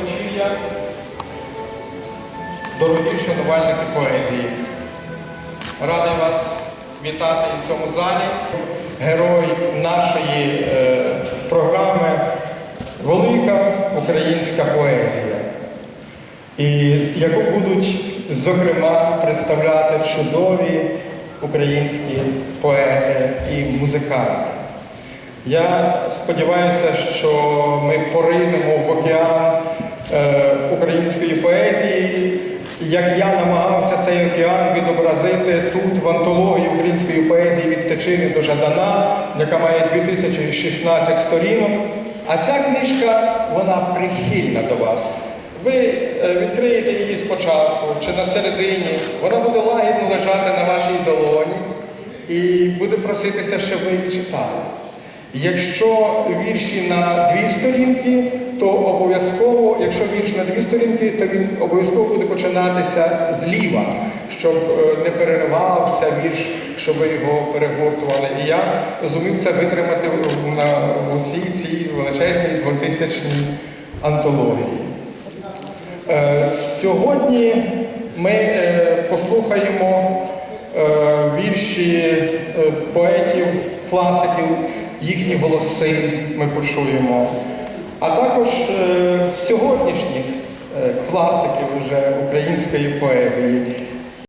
вечір'я. Дорогі шанувальники поезії. Радий вас вітати в цьому залі. Герой нашої е, програми Велика українська поезія. І яку будуть, зокрема, представляти чудові українські поети і музиканти. Я сподіваюся, що ми поринемо в океан е, української поезії, як я намагався цей океан відобразити тут в антології української поезії від Тичини до Жадана, яка має 2016 сторінок. А ця книжка, вона прихильна до вас. Ви е, відкриєте її спочатку чи на середині, вона буде лагідно лежати на вашій долоні і буде проситися, щоб ви читали. Якщо вірші на дві сторінки, то обов'язково, якщо вірш на дві сторінки, то він обов'язково буде починатися зліва, щоб е, не переривався вірш, щоб ви його перегортували. І я зумів це витримати на усій цій величезній двотисячній антології. Е, Сьогодні ми е, послухаємо вірші поетів, класиків, їхні голоси ми почуємо, а також е, сьогоднішніх е, класиків вже української поезії.